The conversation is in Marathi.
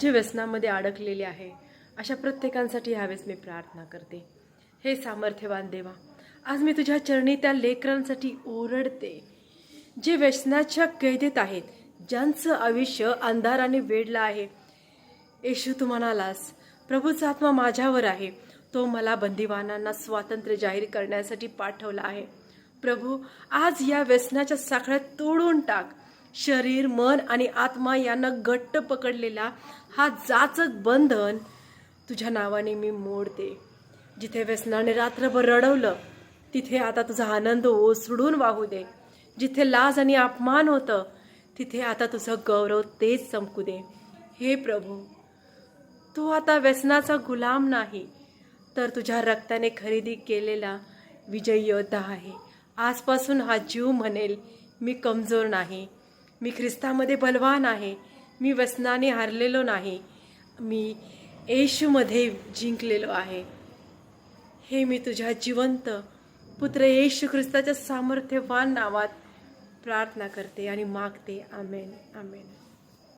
जे व्यसनामध्ये अडकलेले आहे अशा प्रत्येकांसाठी ह्यावेळेस मी प्रार्थना करते. हे सामर्थ्यवान देवा आज मी तुझ्या चरणी त्या लेकरांसाठी ओरडते जे व्यसनाच्या कैदेत आहेत ज्यांचं आयुष्य अंधाराने वेढलं आहे. येशू तू म्हणालास प्रभूचा आत्मा माझ्यावर आहे. तो मला बंदिवानांना स्वातंत्र्य जाहीर करण्यासाठी पाठवला आहे. प्रभू आज या व्यसनाच्या साखळ्यात तोडून टाक. शरीर मन आणि आत्मा यांना घट्ट पकडलेला हा जाचक बंधन तुझ्या नावाने मी मोडते. जिथे व्यसनाने रात्रभर रडवलं तिथे आता तुझा आनंद ओसडून वाहू दे. जिथे लाज आणि अपमान होतं तिथे आता तुझं गौरव तेच चमकू दे. हे प्रभू तू आता व्यसनाचा गुलाम नाही तर तुझ्या रक्ताने खरेदी केलेला विजय योद्धा आहे. आजपासून हा जीव म्हणेल मी कमजोर नाही. मी ख्रिस्तामध्ये बलवान आहे. मी व्यसनाने हरलेलो नाही. मी येशूमध्ये जिंकलेलो आहे. हे मी तुझ्या जिवंत पुत्र येशू ख्रिस्ताच्या सामर्थ्यवान नावात प्रार्थना करते आणि मागते. आमेन. आमेन.